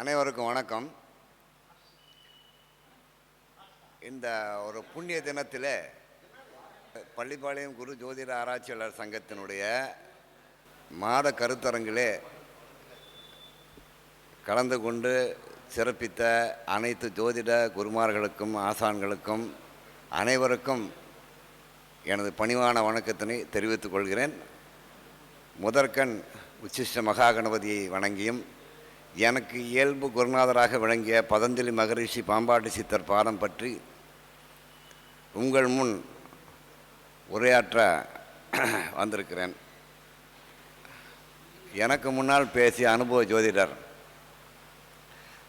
அனைவருக்கும் வணக்கம். இந்த ஒரு புண்ணிய தினத்தில் பள்ளிப்பாளையம் குரு ஜோதிட ஆராய்ச்சியாளர் சங்கத்தினுடைய மாத கருத்தரங்கிலே கலந்து கொண்டு சிறப்பித்த அனைத்து ஜோதிட குருமார்களுக்கும் ஆசான்களுக்கும் அனைவருக்கும் எனது பணிவான வணக்கத்தினை தெரிவித்துக் கொள்கிறேன். முதற்கண் உச்சிஷ்ட மகா கணபதியை வணங்கியும் எனக்கு இயல்பு குருநாதராக விளங்கிய பதஞ்சலி மகரிஷி பாம்பாட்டி சித்தர் பாடம் பற்றி உங்கள் முன் உரையாற்ற வந்திருக்கிறேன். எனக்கு முன்னால் பேசிய அனுபவ ஜோதிடர்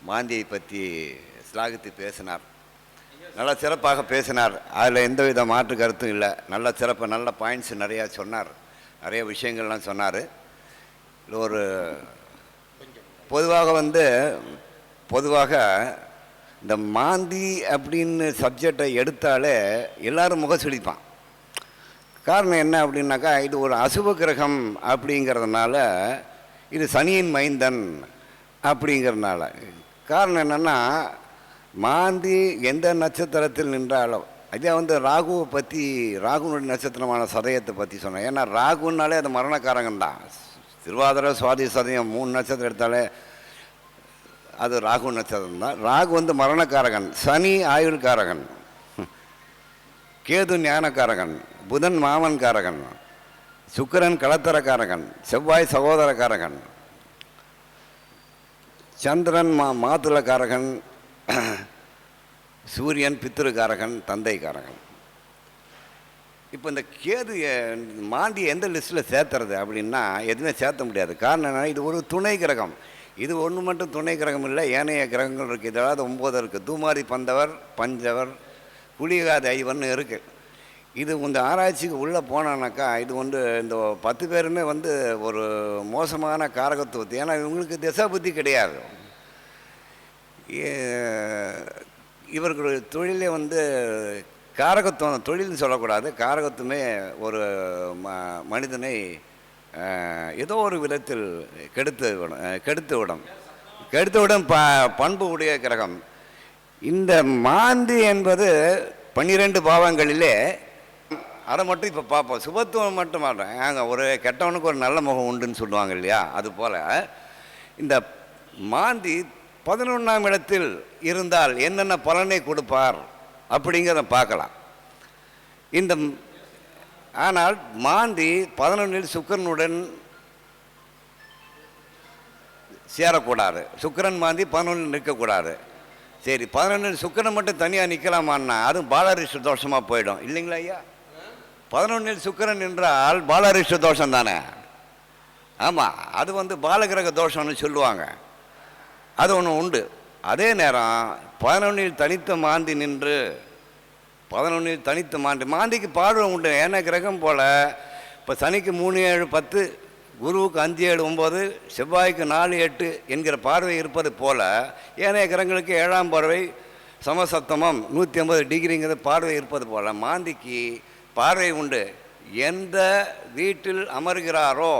மாந்தியை பற்றி ஸ்லாகித்து பேசினார். நல்ல சிறப்பாக பேசினார். அதில் எந்தவித மாற்று கருத்தும் இல்லை. நல்ல சிறப்பு நல்ல பாயிண்ட்ஸ் நிறையா சொன்னார். நிறைய விஷயங்கள்லாம் சொன்னார். இல்லை ஒரு பொதுவாக வந்து பொதுவாக இந்த மாந்தி அப்படின்னு சப்ஜெக்டை எடுத்தாலே எல்லாரும் முகசுளிப்பான் காரணம் என்ன அப்படின்னாக்கா இது ஒரு அசுப கிரகம் அப்படிங்கிறதுனால இது சனியின் மைந்தன் அப்படிங்கிறதுனால. காரணம் என்னென்னா மாந்தி எந்த நட்சத்திரத்தில் நின்றாலும் அதே வந்து ராகுவை பற்றி ராகுனுடைய நட்சத்திரமான சதயத்தை பற்றி சொன்னேன். ஏன்னா ராகுனாலே அது மரணக்காரங்கன் தான் திருவாதிரை சுவாதி சதயம் மூணு நட்சத்திரம் எடுத்தாலே அது ராகு நட்சத்திரம் தான். ராகு வந்து மரணக்காரகன் சனி ஆயுள்காரகன் கேது ஞானக்காரகன் புதன் மாமன்காரகன் சுக்கிரன் களத்தரக்காரகன் செவ்வாய் சகோதரக்காரகன் சந்திரன் மா மாத்துளக்காரகன் சூரியன் பித்திருக்காரகன் தந்தைக்காரகன். இப்போ இந்த கேது மாண்டி எந்த லிஸ்ட்டில் சேர்த்துறது அப்படின்னா எதுவுமே சேர்த்த முடியாது. காரணம் என்னென்னா இது ஒரு துணை கிரகம். இது ஒன்று மட்டும் துணை கிரகம் இல்லை ஏனைய கிரகங்கள் இருக்குது இதாவது ஒம்பது இருக்குது தூமாரி பந்தவர் பஞ்சவர் குளிகாத ஐவர்னு இருக்குது இது இந்த ஆராய்ச்சிக்கு உள்ளே போனானாக்கா இது வந்து இந்த பத்து பேருமே வந்து ஒரு மோசமான காரகத்துவத்து. ஏன்னா இவங்களுக்கு திசா புத்தி கிடையாது. ஏ- இவர்களுடைய தொழிலே வந்து காரகத்துவம் தொழில்னு சொல்லக்கூடாது. காரகத்துவமே ஒரு ம மனிதனை ஏதோ ஒரு விதத்தில் கெடுத்து விடும் கெடுத்து விடும். கெடுத்து விடும் ப பண்பு உடைய கிரகம். இந்த மாந்தி என்பது பன்னிரெண்டு பாவங்களிலே அதை மட்டும் இப்போ பார்ப்போம் சுபத்துவம் மட்டும் மாட்டேன் ஏங்க ஒரு கெட்டவனுக்கு ஒரு நல்ல முகம் உண்டுன்னு சொல்லுவாங்க இல்லையா? அதுபோல் இந்த மாந்தி பதினொன்றாம் இடத்தில் இருந்தால் என்னென்ன பலனை கொடுப்பார்? அப்படிங்கிறத பார்க்கலாம். இந்த ஆனால் மாந்தி பதினொன்றில் சுக்கரனுடன் சேரக்கூடாது. சுக்கிரன் மாந்தி பதினொன்றில் நிற்கக்கூடாது. சரி பதினொன்றில் சுக்கரன் மட்டும் தனியாக நிற்கலாமான்னா அதுவும் பாலரிஷ்ட தோஷமாக போயிடும். இல்லைங்களா ஐயா? பதினொன்றில் சுக்கரன் என்றால் பாலரிஷ்ட தோஷம் தானே? ஆமாம் அது வந்து பாலகிரக தோஷம்னு சொல்லுவாங்க. அது ஒன்று உண்டு. அதே நேரம் பதினொன்றில் தனித்த மாந்தி நின்று பதினொன்றில் தனித்த மாந்தி மாந்திக்கு பார்வை உண்டு. ஏன்னா கிரகம் போல் இப்போ சனிக்கு மூணு ஏழு பத்து குருவுக்கு அஞ்சு ஏழு ஒம்பது செவ்வாய்க்கு நாலு எட்டு என்கிற பார்வை இருப்பது போல் ஏனைய கிரகங்களுக்கு ஏழாம் பார்வை சமசப்தமம் நூற்றி ஐம்பது டிகிரிங்கிற பார்வை இருப்பது போல் மாந்திக்கு பார்வை உண்டு. எந்த வீட்டில் அமர்கிறாரோ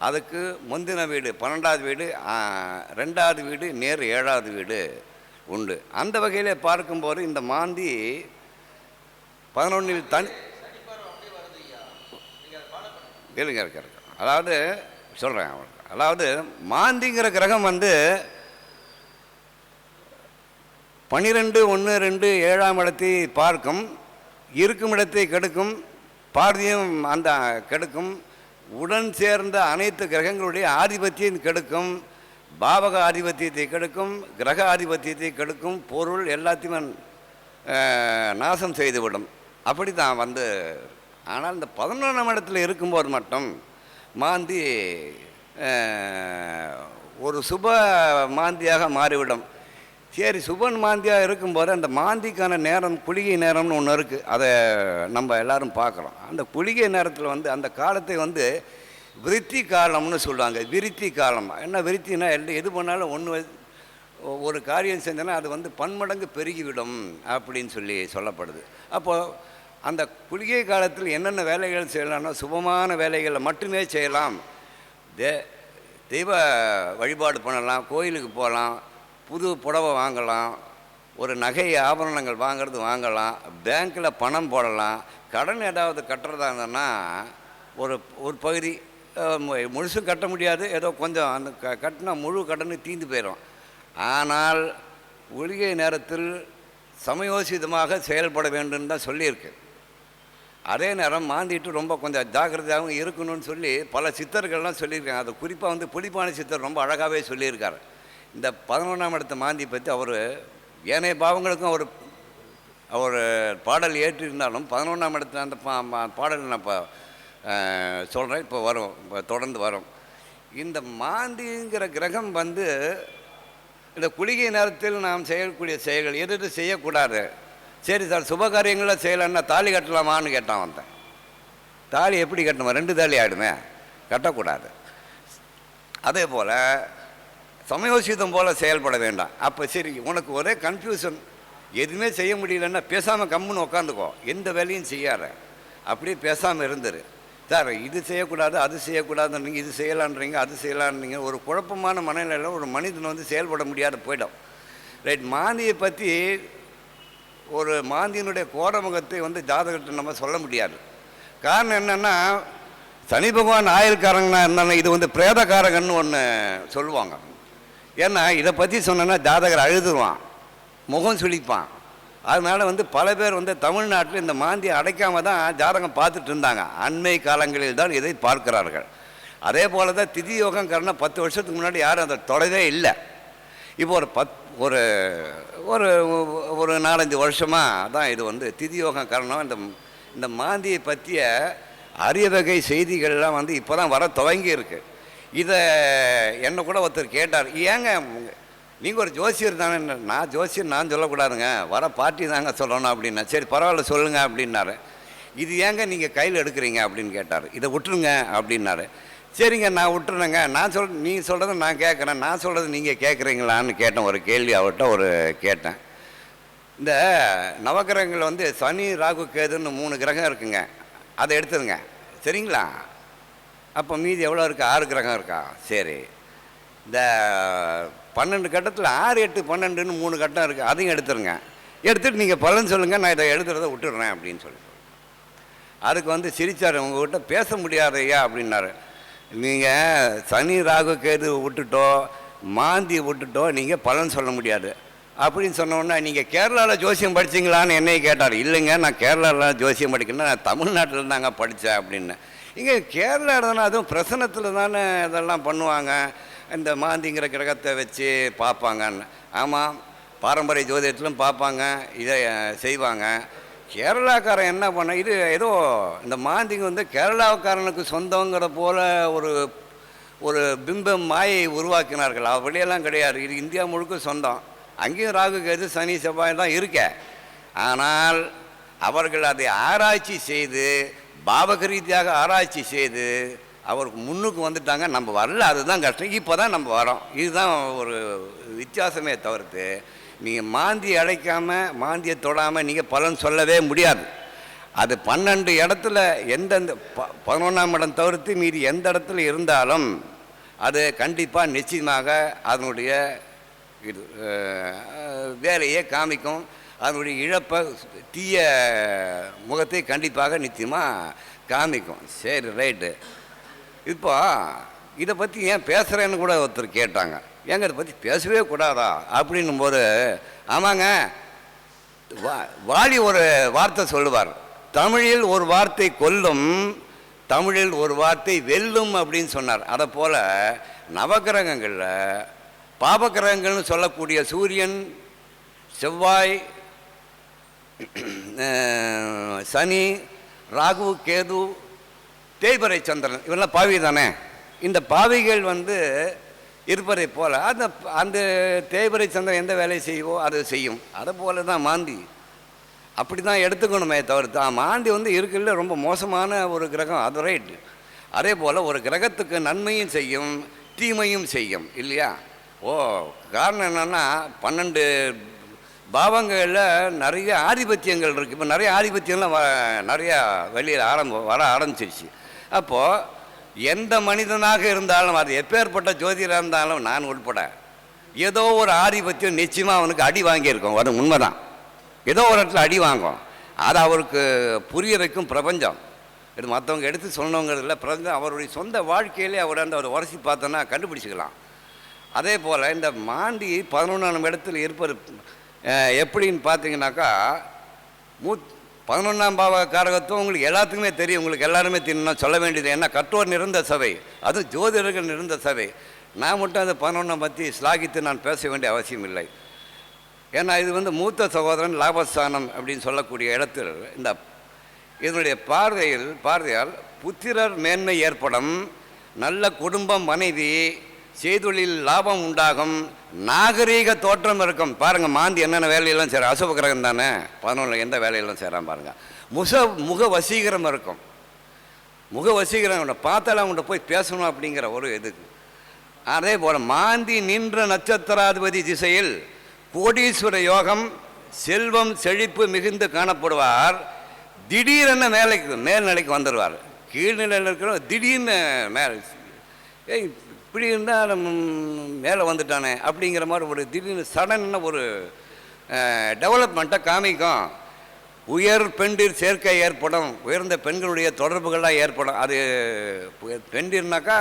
அதுக்கு முந்தின வீடு பன்னெண்டாவது வீடு ரெண்டாவது வீடு நேர் ஏழாவது வீடு உண்டு. அந்த வகையில் பார்க்கும்போது இந்த மாந்தி பதினொன்றில் தனி இருங்க இருக்க அதாவது சொல்கிறேன் அவனுக்கு அதாவது மாந்திங்கிற கிரகம் வந்து பன்னிரெண்டு ஒன்று ரெண்டு ஏழாம் இடத்தை பார்க்கும் இருக்கும் இடத்தை கெடுக்கும் பார்வையும் அந்த கெடுக்கும் உடன் சேர்ந்த அனைத்து கிரகங்களுடைய ஆதிபத்தியம் கெடுக்கும் பாவக ஆதிபத்தியத்தை கெடுக்கும் கிரக ஆதிபத்தியத்தை கெடுக்கும் பொருள் எல்லாத்தையும் நாசம் செய்துவிடும். அப்படி தான் வந்து ஆனால் இந்த பதினொன்றாம் இடத்துல இருக்கும்போது மட்டும் மாந்தி ஒரு சுப மாந்தியாக மாறிவிடும். சரி சுபன் மாந்தியாக இருக்கும்போது அந்த மாந்திக்கான நேரம் குளிகை நேரம்னு ஒன்று இருக்குது அதை நம்ம எல்லாரும் பார்க்குறோம். அந்த குளிகை நேரத்தில் வந்து அந்த காலத்தை வந்து விருத்தி காலம்னு சொல்லுவாங்க. விருத்தி காலம். என்ன விருத்தினா எல்லாம் எது பண்ணாலும் ஒன்று ஒரு காரியம் செஞ்சோன்னா அது வந்து பன்மடங்கு பெருகிவிடும் அப்படின்னு சொல்லி சொல்லப்படுது. அப்போது அந்த குளிகை காலத்தில் என்னென்ன வேலைகள் செய்யலாம்னா சுபமான வேலைகளை மட்டுமே செய்யலாம். தே தெய்வ வழிபாடு பண்ணலாம் கோயிலுக்கு போகலாம். புது புடவை வாங்கலாம் ஒரு நகை ஆபரணங்கள் வாங்குறது வாங்கலாம் பேங்க்கில் பணம் போடலாம் கடன் ஏதாவது கட்டுறதா இருந்ததுன்னா ஒரு ஒரு பகுதி முழுசும் கட்ட முடியாது. ஏதோ கொஞ்சம் அந்த க கட்டினா முழு கடனு தீந்து போயிடும் ஆனால் ஒளிகை நேரத்தில் சமயோசிதமாக செயல்பட வேண்டும் தான் சொல்லியிருக்கு. அதே நேரம் மாந்திட்டு ரொம்ப கொஞ்சம் ஜாக்கிரதையாகவும் இருக்கணும்னு சொல்லி பல சித்தர்கள்லாம் சொல்லியிருக்காங்க. அது குறிப்பாக வந்து புலிப்பாணி சித்தர் ரொம்ப அழகாகவே சொல்லியிருக்காரு. இந்த பதினொன்றாம் இடத்த மாந்தி பற்றி அவர் ஏனைய பாவங்களுக்கும் அவர் அவர் பாடல் ஏற்றிருந்தாலும் பதினொன்றாம் இடத்துல அந்த பா மா- பாடல் நான் இப்போ சொல்கிறேன் இப்போ வரும். இப்போ தொடர்ந்து வரும். இந்த மாந்திங்கிற கிரகம் வந்து இந்த குளிகை நேரத்தில் நாம் செய்யக்கூடிய செயல்கள் எது எது செய்யக்கூடாது? சரி சார் சுபகாரியங்களில் செய்யலான்னா தாலி கட்டலாமான்னு கேட்டான் வந்தேன் தாலி எப்படி கட்டணுமா? ரெண்டு தாலி ஆகிடுமே கட்டக்கூடாது. அதே போல் சமயோசிதம் போல் செயல்பட வேண்டாம். அப்போ சரி உனக்கு ஒரே கன்ஃபியூஷன் எதுவுமே செய்ய முடியலன்னா பேசாமல் கம்முன்னு உக்காந்துக்கோ. எந்த வேலையும் செய்யாத. அப்படியே பேசாமல் இருந்துரு. சார் இது செய்யக்கூடாது அது செய்யக்கூடாதுன்றீங்க இது செய்யலான்றீங்க அது செய்யலான்றீங்க. ஒரு குழப்பமான மனநிலையில் ஒரு மனிதன் வந்து செயல்பட முடியாத போயிடும். ரைட் மாந்தியை பற்றி ஒரு மாந்தியினுடைய கோரமுகத்தை வந்து ஜாதகத்தை நம்ம சொல்ல முடியாது. காரணம் என்னென்னா சனி பகவான் ஆயுள்காரங்கன்னா இருந்தாலும் இது வந்து பிரேதக்காரகன்னு ஒன்று சொல்லுவாங்க. ஏன்னா இதை பற்றி சொன்னேன்னா ஜாதகர் அழுதுருவான். முகம் சுழிப்பான் அதனால் வந்து பல பேர் வந்து தமிழ்நாட்டில் இந்த மாந்தியை அடைக்காம தான் ஜாதகம் பார்த்துட்டு இருந்தாங்க. அண்மை காலங்களில் தான் இதை பார்க்கிறார்கள். அதே போல தான் திதி யோகம் கரணம் பத்து வருஷத்துக்கு முன்னாடி யாரும் அதை தொடவே இல்லை. இப்போ ஒரு பத் ஒரு ஒரு ஒரு நாலஞ்சு வருஷமாக தான் இது வந்து திதி யோகம் காரணம் இந்த இந்த மாந்தியை பற்றிய அரிய வகை செய்திகள்லாம் வந்து இப்போ தான் வர துவங்கி இருக்குது இதை என்ன கூட ஒருத்தர் கேட்டார் ஏங்க நீங்கள் ஒரு ஜோசியர் தானே? நான் ஜோசியர் நான் சொல்லக்கூடாதுங்க. வர பார்ட்டி தாங்க சொல்லணும் அப்படின்னா. சரி பரவாயில்ல சொல்லுங்கள் அப்படின்னாரு. இது ஏங்க நீங்கள் கையில் எடுக்கிறீங்க? அப்படின்னு கேட்டார். இதை விட்டுருங்க அப்படின்னாரு. சரிங்க நான் விட்டுருனேங்க நான் சொல் நீங்கள் சொல்கிறத நான் கேட்குறேன். நான் சொல்கிறது நீங்கள் கேட்குறீங்களான்னு கேட்டேன். ஒரு கேள்வி அவர்கிட்ட ஒரு கேட்டேன். இந்த நவகிரகங்கள் வந்து சனி ராகு கேதுன்னு மூணு கிரகம் இருக்குங்க. அதை எடுத்துருங்க. சரிங்களா? அப்போ மீதி எவ்வளோ இருக்குது ஆறு கிரகம் இருக்கா? சரி. இந்த பன்னெண்டு கட்டத்தில் ஆறு எட்டு பன்னெண்டுன்னு மூணு கட்டம் இருக்குது அதையும் எடுத்துருங்க. எடுத்துகிட்டு நீங்கள் பலன் சொல்லுங்கள் நான் இதை எடுத்துகிறத விட்டுடுறேன் அப்படின்னு சொல்லி அதுக்கு வந்து சிரித்தார் உங்ககிட்ட பேச முடியாது ஐயா அப்படின்னாரு. நீங்கள் சனி ராகு கேது விட்டுட்டோ மாந்தி விட்டுட்டோ நீங்கள் பலன் சொல்ல முடியாது. அப்படின்னு சொன்ன நீங்கள் கேரளாவில் ஜோசியம் படிச்சீங்களான்னு என்னைய கேட்டார். இல்லைங்க நான் கேரளாவில் ஜோசியம் படிக்கணும் நான் தமிழ்நாட்டில் தாங்க படித்தேன் அப்படின்னு. இங்கே கேரளா இடம்னா அதுவும் பிரசனத்தில் தானே இதெல்லாம் பண்ணுவாங்க. இந்த மாந்திங்கிற கிரகத்தை வச்சு பார்ப்பாங்கன்னு. ஆமாம் பாரம்பரிய ஜோதிடத்திலும் பார்ப்பாங்க இதை செய்வாங்க. கேரளாக்காரன் என்ன பண்ண இது ஏதோ இந்த மாந்திங்க வந்து கேரளாக்காரனுக்கு சொந்தங்கிற போல ஒரு ஒரு பிம்பம் மாயை உருவாக்கினார்கள். அப்படியெல்லாம் கிடையாது. இது இந்தியா முழுக்க சொந்தம். அங்கேயும் ராகு கேது சனி செவ்வாய் தான் இருக்க. ஆனால் அவர்கள் அதை ஆராய்ச்சி செய்து பாவக ரீதியாக ஆராய்ச்சி செய்து அவருக்கு முன்னுக்கு வந்துட்டாங்க. நம்ம வரல அதுதான் கஷ்டம். இப்போ தான் நம்ம வரோம். இதுதான் ஒரு வித்தியாசமே தவிர்த்து நீங்கள் மாந்தி அடைக்காமல் மாந்தியை தொடாமல் நீங்கள் பலன் சொல்லவே முடியாது. அது பன்னெண்டு இடத்துல எந்தெந்த ப பதினொன்றாம் இடம் தவிர்த்து மீறி எந்த இடத்துல இருந்தாலும் அது கண்டிப்பாக நிச்சயமாக அதனுடைய இது வேலையை காமிக்கும். அதனுடைய இழப்பை தீய முகத்தை கண்டிப்பாக நிச்சயமாக காமிக்கும். சரி ரைட்டு இப்போ இதை பற்றி ஏன் பேசுகிறேன்னு கூட ஒருத்தர் கேட்டாங்க. ஏங்க இதை பற்றி பேசவே கூடாதா? அப்படின்னும் போது ஆமாங்க வா- வாலி ஒரு வார்த்தை சொல்லுவார். தமிழில் ஒரு வார்த்தை கொல்லும் தமிழில் ஒரு வார்த்தை வெல்லும் அப்படின்னு சொன்னார். அதை போல் நவகிரகங்களில் பாபகிரகங்கள்னு சொல்லக்கூடிய சூரியன் செவ்வாய் சனி ராகு கேது தேய்பறை சந்திரன் இவெல்லாம் பாவி தானே? இந்த பாவிகள் வந்து இருப்பதை போல் அந்த அந்த தேய்பறை சந்திரன் எந்த வேலையை செய்வோ அதை செய்யும். அதை போல தான் மாந்தி. அப்படி தான் எடுத்துக்கணுமே தவிர்த்து மாந்தி வந்து இருக்குல்ல ரொம்ப மோசமான ஒரு கிரகம். அது ரைட்டு அதே போல் ஒரு கிரகத்துக்கு நன்மையும் செய்யும் தீமையும் செய்யும் இல்லையா? ஓ காரணம் என்னென்னா பன்னெண்டு பாவங்களில் நிறைய ஆதிபத்தியங்கள் இருக்குது இப்போ நிறைய ஆதிபத்தியம்லாம் வ நிறையா வெளியில் ஆரம்பம் வர ஆரம்பிச்சிருச்சு. அப்போது எந்த மனிதனாக இருந்தாலும் அது எப்பேற்பட்ட ஜோதிடராக இருந்தாலும் நான் உட்பட ஏதோ ஒரு ஆதிபத்தியம் நிச்சயமாக அவனுக்கு அடி வாங்கியிருக்கோம். அது உண்மைதான். ஏதோ ஒரு இடத்துல அடி வாங்கும். அது அவருக்கு புரிய வைக்கும் பிரபஞ்சம். இது மற்றவங்க எடுத்து சொன்னவங்கிறதுல பிரபஞ்சம் அவருடைய சொந்த வாழ்க்கையிலே அவர் அந்த அவர் உரசி பார்த்தோன்னா கண்டுபிடிச்சிக்கலாம். அதே போல் இந்த மாண்டி பதினொன்றாம் இடத்துல இருப்பது எப்படின்னு பார்த்தீங்கன்னாக்கா மூத் பதினொன்றாம் பாவ காரகத்துவம் உங்களுக்கு எல்லாத்துக்குமே தெரியும். உங்களுக்கு எல்லாருமே தெரியும் சொல்ல வேண்டியது ஏன்னா கற்றோர் நிறந்த சபை. அதுவும் ஜோதிடர்கள் நிறந்த சபை. நான் மட்டும் அந்த பதினொன்றாம் பற்றி ஸ்லாகித்து நான் பேச வேண்டிய அவசியம் இல்லை. ஏன்னா இது வந்து மூத்த சகோதரன் லாபஸ்தானம் அப்படின்னு சொல்லக்கூடிய இடத்தில் இந்த இதனுடைய பார்வையில் பார்வையால் புத்திரர் மேன்மை ஏற்படும். நல்ல குடும்பம் மனைவி செய்தொழில் லாபம் உண்டாகும். நாகரீக தோற்றம் இருக்கும். பாருங்கள் மாந்தி என்னென்ன வேலையெல்லாம் செய்கிறான் அசுப கிரகம் தானே? பதினொன்றில் எந்த வேலையெல்லாம் செய்கிறான் பாருங்கள் முக முக வசீகரம் இருக்கும். முக வசீகரம் அவனை பார்த்தாலும் அவங்கள்ட்ட போய் பேசணும் அப்படிங்கிற ஒரு இது. அதே போல் மாந்தி நின்ற நட்சத்திராதிபதி திசையில் கோடீஸ்வர யோகம் செல்வம் செழிப்பு மிகுந்து காணப்படுவார். திடீரென மேலைக்கு மேல்நிலைக்கு வந்துடுவார் கீழ்நிலையில் இருக்கிற திடீர்னு மேலே ஏய் இப்படி இருந்தால் நம்ம மேலே வந்துட்டானே அப்படிங்கிற மாதிரி ஒரு திடீர்னு சடன்னு ஒரு டெவலப்மெண்ட்டை காமிக்கும். உயர் பெண்டிர் சேர்க்கை ஏற்படும். உயர்ந்த பெண்களுடைய தொடர்புகள்லாம் ஏற்படும். அது பெண்டிர்னாக்கா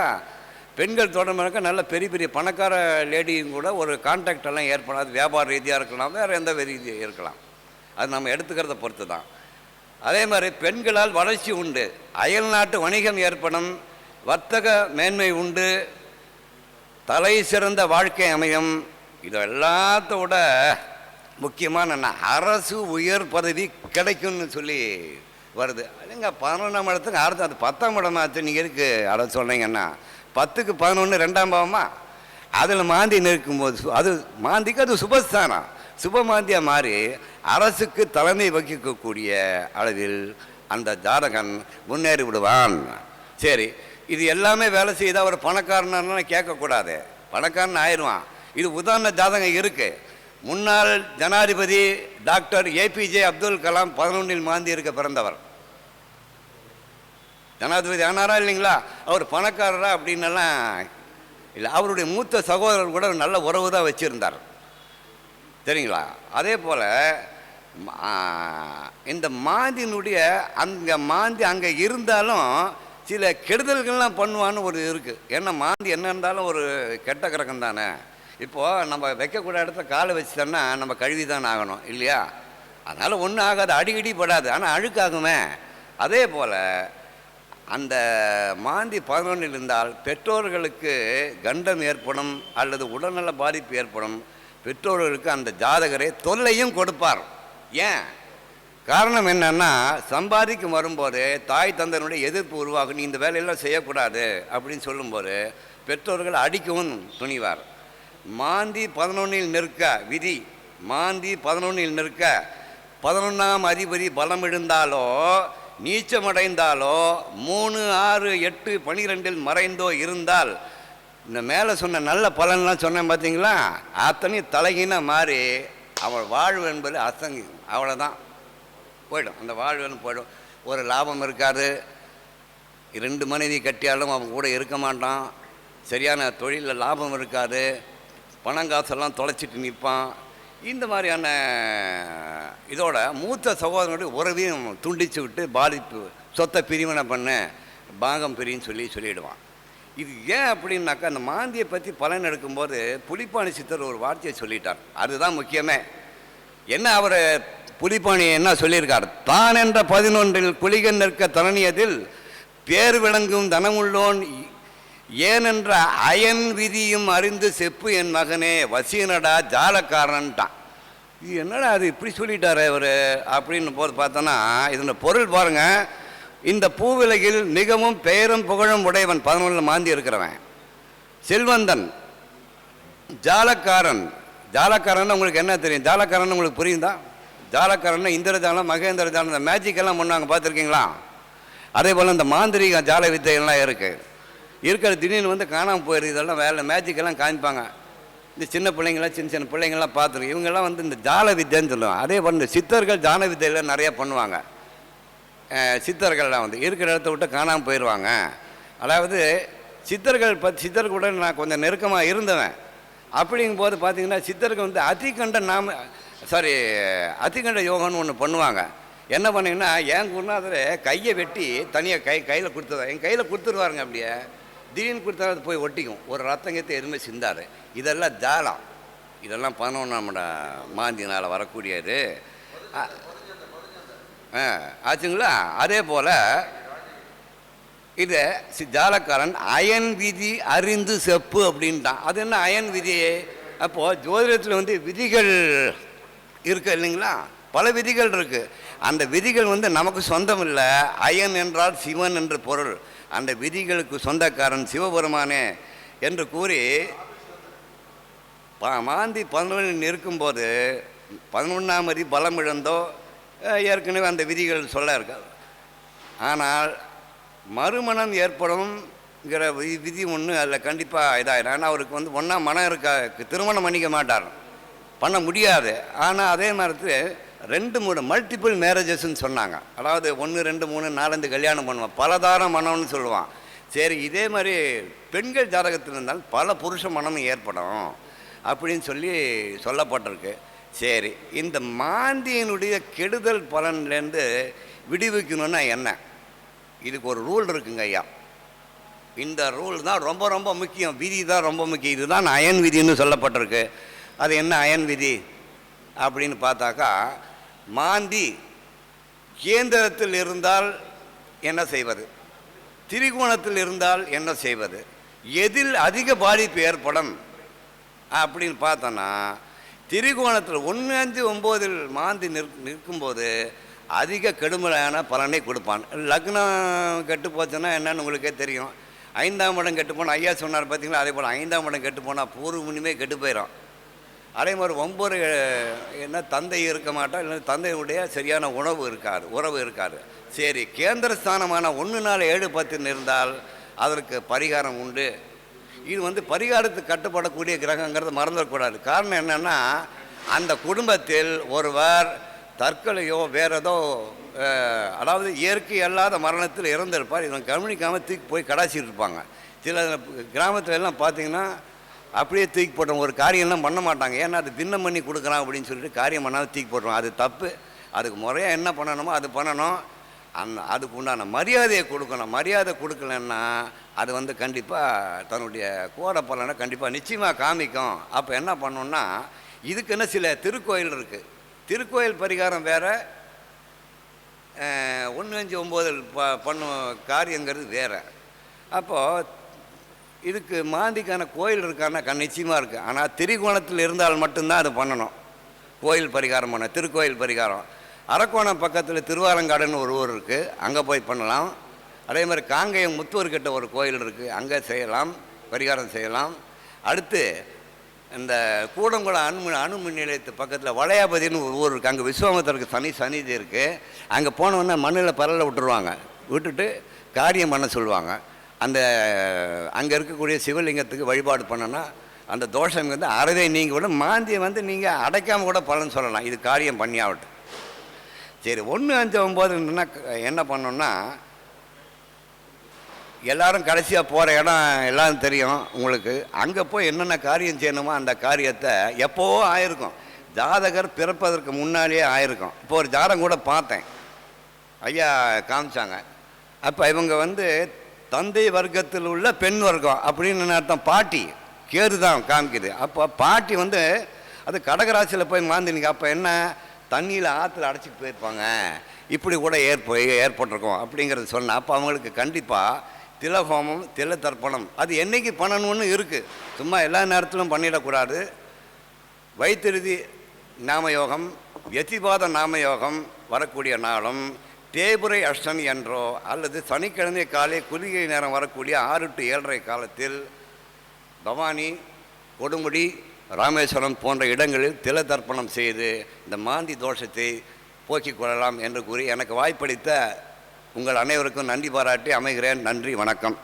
பெண்கள் தொடர்புனாக்கா நல்ல பெரிய பெரிய பணக்கார லேடியும் கூட ஒரு கான்டாக்ட் எல்லாம் ஏற்படும். அது வியாபார ரீதியாக இருக்கலாம். வேறு எந்த ரீதியாக இருக்கலாம். அது நம்ம எடுத்துக்கிறத பொறுத்து தான் அதே மாதிரி பெண்களால் வளர்ச்சி உண்டு. அயல் நாட்டு வணிகம் ஏற்படும். வர்த்தக மேன்மை உண்டு. தலை சிறந்த வாழ்க்கை அமையும். இது எல்லாத்தோட முக்கியமான என்ன? அரசு உயர் பதவி கிடைக்கும்னு சொல்லி வருது. அதுங்க பதினொன்றாம் இடத்துக்கு அடுத்து அது பத்தாம் இடமாச்சு நீங்கள் இருக்கு அதை சொன்னீங்கன்னா பத்துக்கு பதினொன்று ரெண்டாம் பாவமா? அதில் மாந்தி நிற்கும்போது சு- அது மாந்திக்கு அது சுபஸ்தானம். சுபமாந்தியாக மாறி அரசுக்கு தலைமை வகிக்கக்கூடிய அளவில் அந்த ஜாதகன் முன்னேறி விடுவான் சரி இது எல்லாமே வேலை செய்தால் அவர் பணக்காரனா கேட்கக்கூடாது. பணக்காரன் ஆயிடுவான். இது உதாரண ஜாதகம் இருக்கு. முன்னாள் ஜனாதிபதி டாக்டர் ஏபிஜே அப்துல் கலாம் பதினொன்றில் மாந்தி இருக்க பிறந்தவர். ஜனாதிபதி ஆனாரா இல்லைங்களா? அவர் பணக்காரரா அப்படின்னெல்லாம் இல்லை. அவருடைய மூத்த சகோதரர் கூட நல்ல உறவு தான் வச்சுருந்தார். சரிங்களா அதே போல் இந்த மாந்தினுடைய அங்கே மாந்தி அங்கே இருந்தாலும் சில கெடுதல்கள்லாம் பண்ணுவான்னு ஒரு இருக்குது ஏன்னா மாந்தி என்ன இருந்தாலும் ஒரு கெட்ட கிரகம் தானே? இப்போது நம்ம வைக்கக்கூட இடத்த காலை வச்சுட்டோம்னா நம்ம கழுவி தான் ஆகணும் இல்லையா? அதனால் ஒன்றும் ஆகாது அடிக்கடி படாது. ஆனால் அழுக்காகுமே. அதே போல் அந்த மாந்தி பதினொன்றில் இருந்தால் பெற்றோர்களுக்கு கண்டம் ஏற்படும் அல்லது உடல்நல பாதிப்பு ஏற்படும். பெற்றோர்களுக்கு அந்த ஜாதகரை தொல்லையும் கொடுப்பார். ஏன்? காரணம் என்னன்னா சம்பாதிக்கும் வரும்போது தாய் தந்தனுடைய எதிர்ப்பு உருவாகும். நீ இந்த வேலையெல்லாம் செய்யக்கூடாது அப்படின்னு சொல்லும்போது பெற்றோர்கள் அடிக்கவும் துணிவார். மாந்தி பதினொன்றில் நிற்க விதி. மாந்தி பதினொன்னில் நிற்க பதினொன்றாம் அதிபதி பலம் எழுந்தாலோ நீச்சமடைந்தாலோ மூணு ஆறு எட்டு பனிரெண்டில் மறைந்தோ இருந்தால் இந்த மேலே சொன்ன நல்ல பலன்லாம் சொன்னேன் பார்த்தீங்களா அத்தனையும் தலைகின மாறி அவள் வாழ்வு என்பது அசங்கி அவ்வளோதான் போயிடும். அந்த வாழ்வெல்லாம் போயிடும். ஒரு லாபம் இருக்காது. ரெண்டு மனைவி கட்டியாலும் அவன் கூட இருக்க மாட்டான். சரியான தொழிலில் லாபம் இருக்காது. பணம் காசெல்லாம் தொலைச்சிட்டு நிற்பான். இந்த மாதிரியான இதோட மூத்த சகோதரனுடைய உறவையும் துண்டிச்சு விட்டு பாதிப்பு சொத்தை பிரிவினை பண்ண பாகம் பிரின்னு சொல்லி சொல்லிடுவான். இது ஏன் அப்படின்னாக்கா அந்த மாந்தியை பற்றி பலன் எடுக்கும்போது புலிப்பாணி சித்தர் ஒரு வார்த்தையை சொல்லிட்டார். அதுதான் முக்கியமே. என்ன அவர் புலிப்பாணி என்ன சொல்லியிருக்கார்? தான் என்ற பதினொன்றில் குளிகன் நிற்க தரணியதில் பேர் விளங்கும் தனமுள்ளோன் ஏனென்ற அயன் விதியும் அறிந்து செப்பு என் மகனே வசீனடா ஜாலக்காரன்ட்டான். இது என்னடா அது இப்படி சொல்லிட்டார் அவர் அப்படின்னு போது பார்த்தோன்னா இதனோட பொருள் பாருங்கள் இந்த பூவிலகில் மிகவும் பெயரும் புகழும் உடையவன் பதினொன்றில் மாந்தி இருக்கிறவன். செல்வந்தன் ஜாலக்காரன். ஜாலக்காரன் உங்களுக்கு என்ன தெரியும்? ஜாலக்காரன் உங்களுக்கு புரியுதா? ஜாலக்காரன் இந்திரஜாலம் மகேந்திர ஜாலம் இந்த மேஜிக்கெல்லாம் பண்ணுவாங்க பார்த்துருக்கீங்களா? அதே போல் இந்த மாந்திரிக ஜால வித்தைகள்லாம் இருக்குது இருக்கிற திடீர்னு வந்து காணாமல் போயிடுது. இதெல்லாம் வேலை மேஜிக்கெல்லாம் காமிப்பாங்க. இந்த சின்ன பிள்ளைங்களாம் சின்ன சின்ன பிள்ளைங்கள்லாம் பார்த்துருக்கோம் இவங்கெல்லாம் வந்து இந்த ஜால வித்தைன்னு சொல்லுவாங்க. அதே போல் இந்த சித்தர்கள் ஜால வித்தையில் நிறையா பண்ணுவாங்க. சித்தர்கள்லாம் வந்து இருக்கிற இடத்த விட்டு காணாமல் போயிடுவாங்க அதாவது சித்தர்கள் பத் சித்தர் கூட நான் கொஞ்சம் நெருக்கமாக இருந்தவன். அப்படிங்கும்போது பார்த்தீங்கன்னா சித்தருக்கு வந்து அதிகண்ட நாம சாரி அதிகண்ட யோகம்னு ஒன்று பண்ணுவாங்க. என்ன பண்ணீங்கன்னா என் குருநாதர் கையை வெட்டி தனியாக கை கையில் கொடுத்துருவார் என் கையில் கொடுத்துருவாருங்க அப்படியே. திடீர்னு கொடுத்தா அது போய் ஒட்டிக்கும். ஒரு ரத்தங்கத்தை எதுவுமே சிந்தார் இதெல்லாம் ஜாலம். இதெல்லாம் பதினொன்றாம் மாந்தினால் வரக்கூடியது. ஆ ஆச்சுங்களா? அதே போல் இதை சி- ஜாலக்காரன் அயன் விதி அறிந்து செப்பு அப்படின்ட்டான். அது என்ன அயன் விதி அப்போது ஜோதிடத்தில் வந்து விதிகள் இருக்கு இல்லைங்களா? பல விதிகள் இருக்கு. அந்த விதிகள் வந்து நமக்கு சொந்தம் இல்லை. அயன் என்றால் சிவன் என்று பொருள். அந்த விதிகளுக்கு சொந்தக்காரன் சிவபெருமானே என்று கூறி ப மாந்தி பதினொன்றில் இருக்கும்போது பதினொன்றாம் வரி பலம் இழந்தோ ஏற்கனவே அந்த விதிகள் சொல்ல இருக்காது ஆனால் மறுமணம் ஏற்படும்ங்கிற வி- விதி ஒன்று அதில் கண்டிப்பாக இதாகிடும் ஏன்னா அவருக்கு வந்து ஒன்றா மனம் இருக்கா திருமணம் பண்ணிக்க மாட்டார். பண்ண முடியாது. ஆனால் அதே மாதிரி ரெண்டு மூணு மல்டிபிள் மேரேஜஸ்ன்னு சொன்னாங்க. அதாவது ஒன்று ரெண்டு மூணு நாலஞ்சு கல்யாணம் பண்ணுவான் பலதார மனம்னு சொல்லுவான். சரி இதே மாதிரி பெண்கள் ஜாதகத்தில் இருந்தால் பல புருஷ மனமும் ஏற்படும் அப்படின்னு சொல்லி சொல்லப்பட்டிருக்கு. சரி இந்த மாந்தியினுடைய கெடுதல் பலன்லேருந்து விடுவிக்கணும்னா என்ன? இதுக்கு ஒரு ரூல் இருக்குங்க ஐயா. இந்த ரூல் தான் ரொம்ப ரொம்ப முக்கியம். விதி தான் ரொம்ப முக்கியம். இதுதான் அயன் விதின்னு சொல்லப்பட்டிருக்கு. அது என்ன அயன் விதி? அப்படின்னு பார்த்தாக்கா மாந்தி கேந்திரத்தில் இருந்தால் என்ன செய்வது? திரிகோணத்தில் இருந்தால் என்ன செய்வது? எதில் அதிக பாதிப்பு ஏற்படும்? அப்படின்னு பார்த்தோன்னா திரிகோணத்தில் ஒன்று அஞ்சு ஒம்போதில் மாந்தி நிற் நிற்கும்போது அதிக கெடுமலையான பலனை கொடுப்பான். லக்னம் கெட்டு போச்சுன்னா என்னன்னு உங்களுக்கே தெரியும். ஐந்தாம் இடம் கெட்டு போனால் ஐயா சொன்னார் பார்த்தீங்களா அதே போல் ஐந்தாம் இடம் கெட்டு போனால் பூர்வ முன்னுமே கெட்டு போயிடும் அதே மாதிரி ஒம்பது என்ன தந்தை இருக்க மாட்டா இல்லை தந்தையுடைய சரியான உணவு இருக்காது உறவு இருக்காது. சரி கேந்திர ஸ்தானமான ஒன்று நாள் ஏழு பத்துன்னு இருந்தால் அதற்கு பரிகாரம் உண்டு. இது வந்து பரிகாரத்துக்கு கட்டுப்படக்கூடிய கிரகங்கிறத மறந்துடக்கூடாது. காரணம் என்னென்னா அந்த குடும்பத்தில் ஒருவர் தற்கொலையோ வேறு ஏதோ அதாவது இயற்கை அல்லாத மரணத்தில் இறந்திருப்பார். இவன் கவனிக்காமல் தூக்கி போய் கடாச்சிட்டு இருப்பாங்க. சில கிராமத்துல எல்லாம் பார்த்தீங்கன்னா அப்படியே தூக்கி போட்டோம் ஒரு காரியம்லாம் பண்ண மாட்டாங்க. ஏன்னா அது தின்னம் பண்ணி கொடுக்குறான் அப்படின்னு சொல்லிட்டு காரியம் பண்ணாலும் தூக்கி போட்டுருவோம் அது தப்பு. அதுக்கு முறையாக என்ன பண்ணணுமோ அது பண்ணணும். அந்த அதுக்கு உண்டான மரியாதையை கொடுக்கணும். மரியாதை கொடுக்கலன்னா அது வந்து கண்டிப்பாக தன்னுடைய கோர பலனை கண்டிப்பாக நிச்சயமாக காமிக்கும். அப்போ என்ன பண்ணணும்னா இதுக்குன்னு சில திருக்கோயில் இருக்குது திருக்கோயில் பரிகாரம் வேறு. ஒன்று அஞ்சு ஒம்பது ப பண்ணும் காரியங்கிறது வேறு. அப்போது இதுக்கு மாந்திக்கான கோயில் இருக்கான்னா கண் நிச்சயமாக இருக்குது ஆனால் திரிகோணத்தில் இருந்தால் மட்டும்தான் அது பண்ணணும். கோயில் பரிகாரம் பண்ண திருக்கோயில் பரிகாரம். அரக்கோணம் பக்கத்தில் திருவாரங்காடுன்னு ஒரு ஊர் இருக்குது அங்கே போய் பண்ணலாம். அதே மாதிரி காங்கேயம் முத்தூர்கிட்ட ஒரு கோயில் இருக்குது அங்கே செய்யலாம். பரிகாரம் செய்யலாம். அடுத்து இந்த கூடங்குளம் அணு அணுமின் நிலையத்து பக்கத்தில் வளையாபதினு ஒரு ஊர் இருக்குது அங்கே விஸ்வாமித்தருக்கு சனி சனிதி இருக்குது அங்கே போனோன்னே மண்ணில் பரல விட்டுருவாங்க. விட்டுட்டு காரியம் பண்ண சொல்லுவாங்க. அந்த அங்கே இருக்கக்கூடிய சிவலிங்கத்துக்கு வழிபாடு பண்ணோன்னா அந்த தோஷம் வந்து அறதை நீங்கள் விட மாந்தியை வந்து நீங்கள் அடைக்காமல் கூட பலன் சொல்லலாம். இது காரியம் பண்ணியாகட்டும். சரி ஒன்று அஞ்சு ஒம்பது என்ன பண்ணோன்னா எல்லாரும் கடைசியாக போகிற இடம் எல்லாம் தெரியும் உங்களுக்கு. அங்கே போய் என்னென்ன காரியம் செய்யணுமோ அந்த காரியத்தை எப்போவோ ஆயிருக்கும். ஜாதகர் பிறப்பதற்கு முன்னாடியே ஆயிருக்கும். இப்போ ஒரு ஜாதகம் கூட பார்த்தேன். ஐயா காமிச்சாங்க. அப்போ இவங்க வந்து தந்தை வர்க்கத்தில் உள்ள பெண் வர்க்கம் அப்படின்னு அர்த்தம் பாட்டி. கேது தான் காமிக்குது. அப்போ பாட்டி வந்து அது கடகராசியில் போய் மாந்தினிங்க அப்போ என்ன? தண்ணியில் ஆற்றுல அடைச்சிட்டு போயிருப்பாங்க. இப்படி கூட ஏற்ப ஏற்பட்டிருக்கும் அப்படிங்கிறது சொன்னால் அப்போ அவங்களுக்கு கண்டிப்பாக திலஹோமம் தில தர்ப்பணம் அது என்னைக்கு பண்ணணும்னு இருக்குது சும்மா எல்லா நேரத்திலும் பண்ணிடக்கூடாது. வைத்திருதி நாமயோகம் யதிபாத நாமயோகம் வரக்கூடிய நாளும் தேய்புரை அஷ்டமி என்றோ அல்லது சனிக்கிழமை காலை குளிகை நேரம் வரக்கூடிய ஆறு டு ஏழரை காலத்தில் பவானி கொடுமுடி ராமேஸ்வரம் போன்ற இடங்களில் தில தர்ப்பணம் செய்து இந்த மாந்தி தோஷத்தை போக்கிக் கொள்ளலாம் என்று கூறி எனக்கு வாய்ப்பளித்த உங்கள் அனைவருக்கும் நன்றி பாராட்டி அமைகிறேன். நன்றி வணக்கம்.